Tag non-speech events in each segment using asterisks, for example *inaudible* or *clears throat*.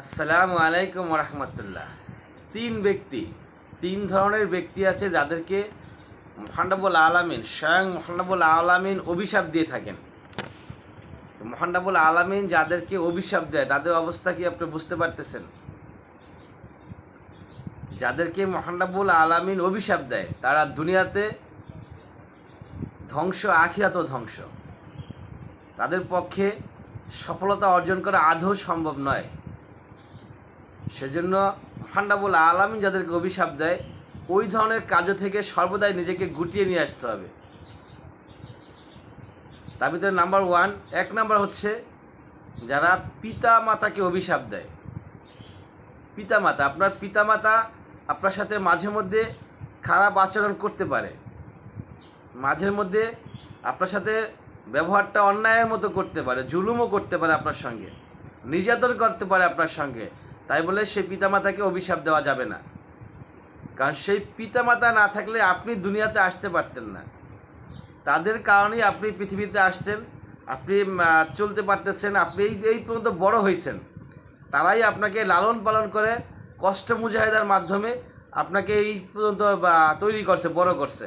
আসসালামু আলাইকুম রহমতুল্লাহ। তিন ব্যক্তি, তিন ধরনের ব্যক্তি আছে যাদেরকে মহানবুল আলামিন, স্বয়ং মহানবুল আলামিন অভিশাপ দিয়ে থাকেন। মহানবুল আলামিন যাদেরকে অভিশাপ দেয়, তাদের অবস্থা কি আপনি বুঝতে পারতেছেন? যাদেরকে মহানবুল আলামিন অভিশাপ দেয়, তারা দুনিয়াতে ধ্বংস আখিরাত ধ্বংস। তাদের পক্ষে সফলতা অর্জন করা আদৌ সম্ভব নয়। সেজন্য মহান্ডাবুল আলামিন যাদেরকে অভিশাপ দেয়, ওই ধরনের কাজ থেকে সর্বদাই নিজেকে গুটিয়ে নিয়ে আসতে হবে। তার ভিতরে নাম্বার ওয়ান, এক নাম্বার হচ্ছে যারা পিতা মাতাকে অভিশাপ দেয়। পিতা মাতা আপনার পিতা মাতা আপনার সাথে মাঝে মধ্যে খারাপ আচরণ করতে পারে। মাঝের মধ্যে আপনার সাথে ব্যবহারটা অন্যায়ের মতো করতে পারে, জুলুমও করতে পারে আপনার সঙ্গে। নির্যাতন করতে পারে আপনার সঙ্গে। তাই বলে সে পিতামাতাকে অভিশাপ দেওয়া যাবে না। কারণ সেই পিতামাতা না থাকলে আপনি দুনিয়াতে আসতে পারতেন না। তাদের কারণেই আপনি পৃথিবীতে আসছেন, আপনি চলতে পারতেছেন, আপনি এই এই পর্যন্ত বড় হয়েছেন। তারাই আপনাকে লালন পালন করে কষ্ট মুজাহিদার মাধ্যমে আপনাকে এই পর্যন্ত তৈরি করছে, বড় করছে।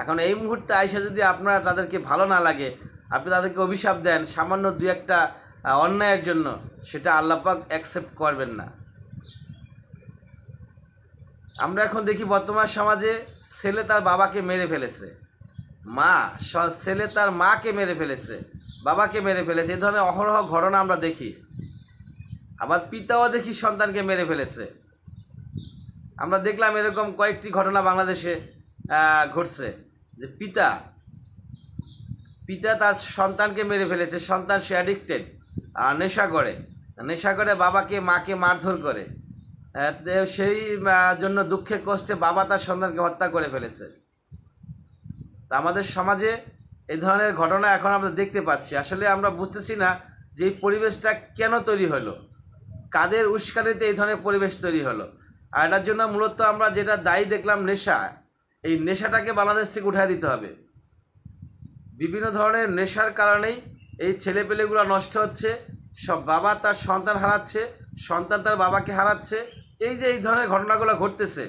এখন এই মুহূর্তে আইসা যদি আপনার, তাদেরকে ভালো না লাগে, আপনি তাদেরকে অভিশাপ দেন, সামান্য দু একটা অন্যায়ের জন্য সেটা আল্লাপাক অ্যাকসেপ্ট করবেন না। আমরা এখন দেখি বর্তমান সমাজে ছেলে তার বাবাকে মেরে ফেলেছে। মা ছেলে তার মাকে মেরে ফেলেছে, বাবাকে মেরে ফেলেছে, এ ধরনের অহরহ ঘটনা আমরা দেখি। আবার পিতাও দেখি সন্তানকে মেরে ফেলেছে। আমরা দেখলাম এরকম কয়েকটি ঘটনা বাংলাদেশে ঘটছে। যে পিতা পিতা তার সন্তানকে মেরে ফেলেছে, সন্তান সে অ্যাডিক্টেড নেশা করে। নেশা করে বাবাকে, মাকে মারধর করে। সেই জন্য দুঃখে কষ্টে বাবা তার সন্তানকে হত্যা করে ফেলেছে। তা আমাদের সমাজে এই ধরনের ঘটনা এখন আমরা দেখতে পাচ্ছি। আসলে আমরা বুঝতেছি না যে এই পরিবেশটা কেন তৈরি হলো। কাদের উস্কানিতে এই ধরনের পরিবেশ তৈরি হলো। আর এটার জন্য মূলত আমরা যেটা দায়ী দেখলাম নেশা, এই নেশাটাকে বাংলাদেশ থেকে উঠায় দিতে হবে। বিভিন্ন ধরনের নেশার কারণেই এই ছেলেপেলেগুলো নষ্ট হচ্ছে, সব বাবা তার সন্তান হারাচ্ছে, সন্তান তার বাবাকে হারাচ্ছে, এই যে এই ধরনের ঘটনাগুলো ঘটতেছে,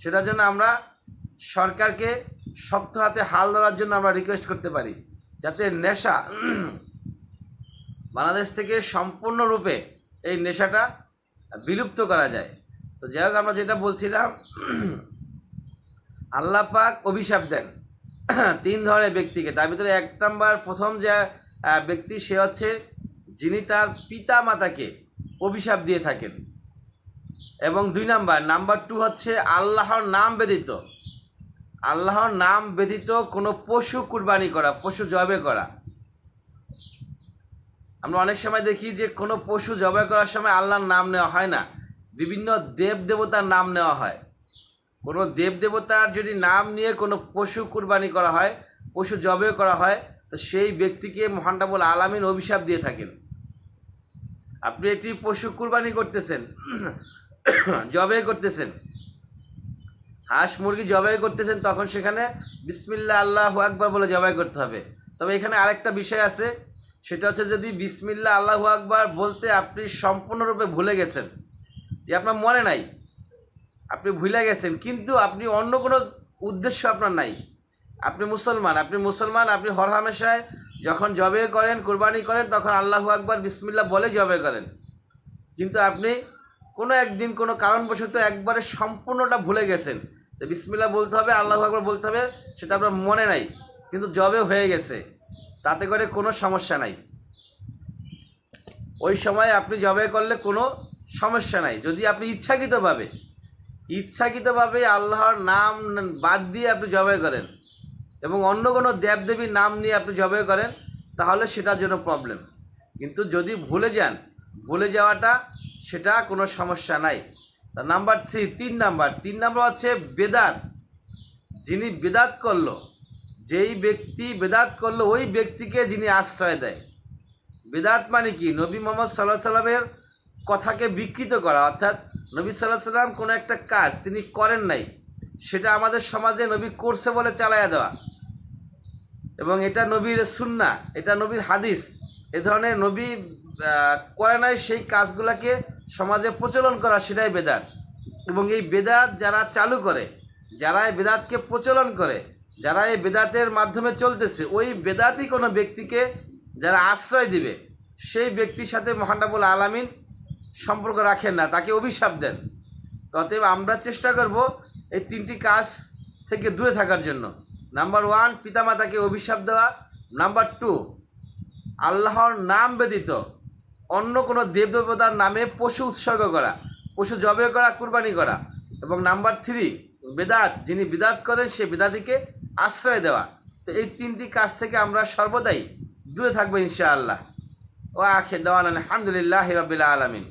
সেটার জন্য আমরা সরকারকে শক্ত হাতে হাল ধরার জন্য আমরা রিকোয়েস্ট করতে পারি, যাতে নেশা *clears throat* বাংলাদেশ থেকে সম্পূর্ণরূপে এই নেশাটা বিলুপ্ত করা যায়। তো যাই হোক, আমরা যেটা বলছিলাম, *clears throat* আল্লাহ পাক অভিশাপ দেন। *coughs* তিন ধরনের ব্যক্তিকে। তার ভিতরে এক নাম্বার, প্রথম যে ব্যক্তি, সে হচ্ছে যিনি তার পিতা মাতাকে অভিশাপ দিয়ে থাকেন। এবং দুই নাম্বার নাম্বার টু হচ্ছে আল্লাহর নাম ব্যতীত। আল্লাহর নাম ব্যতীত কোনো পশু কুরবানি করা, পশু জবে করা। আমরা অনেক সময় দেখি যে, কোনো পশু জবাই করার সময় আল্লাহর নাম নেওয়া হয় না। বিভিন্ন দেব দেবতার নাম নেওয়া হয়। কোনো দেব দেবতার যদি নাম নিয়ে কোনো পশু কুরবানি করা হয়, পশু জবে করা হয়, তো সেই ব্যক্তিকে মহানটাবুল আলামিন অভিশাপ দিয়ে থাকেন। আপনি একটি পশু কুরবানি করতেছেন *coughs* জবে করতেছেন, হাঁস মুরগি জবাই করতেছেন, তখন সেখানে বিসমিল্লা আল্লাহ আকবর বলে জবাই করতে হবে। তবে এখানে আরেকটা বিষয় আছে, সেটা হচ্ছে যদি বিসমিল্লা আল্লাহ আকবর বলতে আপনি সম্পূর্ণরূপে ভুলে গেছেন, যে আপনার মনে নাই আপনি ভুলে গেছেন, কিন্তু আপনি অন্য কোনো উদ্দেশ্য আপনার নাই। আপনি মুসলমান আপনি মুসলমান, আপনি হরহামেশায় যখন জবে করেন, কোরবানি করেন, তখন আল্লাহু আকবর বিসমিল্লা বলে জবে করেন। কিন্তু আপনি কোনো একদিন, কোনো কারণবশত একবারে সম্পূর্ণটা ভুলে গেছেন। যে বিসমিল্লা বলতে হবে, আল্লাহু আকবর বলতে হবে, সেটা আপনার মনে নাই, কিন্তু জবে হয়ে গেছে। তাতে করে কোনো সমস্যা নাই। ওই সময় আপনি জবে করলে কোনো সমস্যা নাই, যদি আপনি ইচ্ছাকৃতভাবে ইচ্ছাকৃতভাবে আল্লাহর নাম বাদ দিয়ে আপনি জবাই করেন এবং অন্য কোনো দেবদেবীর নাম নিয়ে আপনি জবাই করেন, তাহলে সেটার জন্য প্রবলেম কিন্তু যদি ভুলে যান, ভুলে যাওয়াটা সেটা কোনো সমস্যা নাই। তা নাম্বার থ্রি তিন নাম্বার তিন নাম্বার হচ্ছে বেদাত। যিনি বেদাত করল, যেই ব্যক্তি বেদাত করল, ওই ব্যক্তিকে যিনি আশ্রয় দেয়। বেদাত মানে কি? নবী মোহাম্মদ সাল্লাহ সাল্লামের কথাকে বিকৃত করা, অর্থাৎ নবী সাল্লাহ সাল্লাম কোনো একটা কাজ তিনি করেন নাই, সেটা আমাদের সমাজে নবী করছে বলে চালায়া দেওয়া। এবং এটা নবীর সুন্না এটা নবীর হাদিস। এ ধরনের নবী করে নাই সেই কাজগুলোকে সমাজে প্রচলন করা, সেটাই বেদাত। এবং এই বেদাত যারা চালু করে, যারা এই বেদাতকে প্রচলন করে, যারা এই বেদাতের মাধ্যমে চলতেছে, ওই বেদাতই কোনো ব্যক্তিকে যারা আশ্রয় দিবে, সেই ব্যক্তির সাথে মহানাবুল আলামিন সম্পর্ক রাখেন না, তাকে অভিশাপ দেন। অতএব আমরা চেষ্টা করব এই তিনটি কাজ থেকে দূরে থাকার জন্য। নাম্বার ওয়ান পিতামাতাকে অভিশাপ দেওয়া। নাম্বার টু আল্লাহর নাম ব্যতীত অন্য কোনো দেবদেবতার নামে পশু উৎসর্গ করা, পশু জবে করা, কুরবানি করা। এবং নাম্বার থ্রি বেদাত, যিনি বিদাত করেন, সে বেদাতিকে আশ্রয় দেওয়া। তো এই তিনটি কাজ থেকে আমরা সর্বদাই দূরে থাকব ইনশাআল্লাহ। ও আখে দেওয়ান আলহামদুলিল্লাহ রবিল্লা আলমিন।